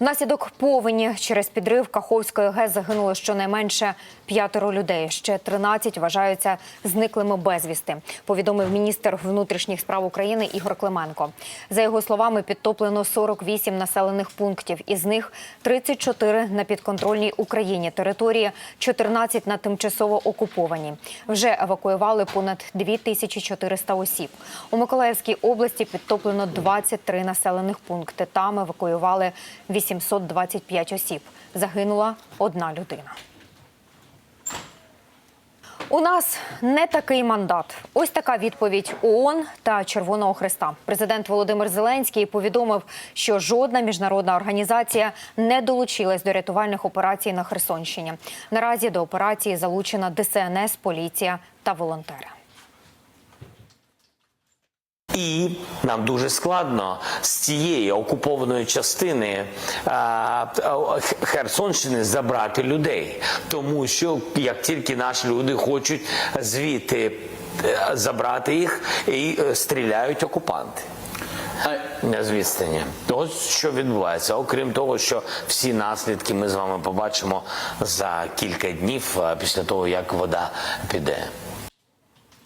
Внаслідок повені через підрив Каховської ГЕС загинуло щонайменше п'ятеро людей. Ще 13 вважаються зниклими безвісти. Повідомив міністр внутрішніх справ України Ігор Клименко. За його словами, підтоплено 48 населених пунктів. Із них 34 на підконтрольній Україні території, 14 на тимчасово окуповані. Вже евакуювали понад 2400 осіб. У Миколаївській області підтоплено 23 населених пункти. Там евакуювали 825 осіб. Загинула одна людина. У нас не такий мандат. Ось така відповідь ООН та Червоного Христа. Президент Володимир Зеленський повідомив, що жодна міжнародна організація не долучилась до рятувальних операцій на Херсонщині. Наразі до операції залучена ДСНС, поліція та волонтери. І нам дуже складно з цієї окупованої частини Херсонщини забрати людей, тому що як тільки наші люди хочуть звідти е, забрати їх, і е, стріляють окупанти. Не з відстані. Ось що відбувається. Окрім того, що всі наслідки ми з вами побачимо за кілька днів е, після того, як вода піде.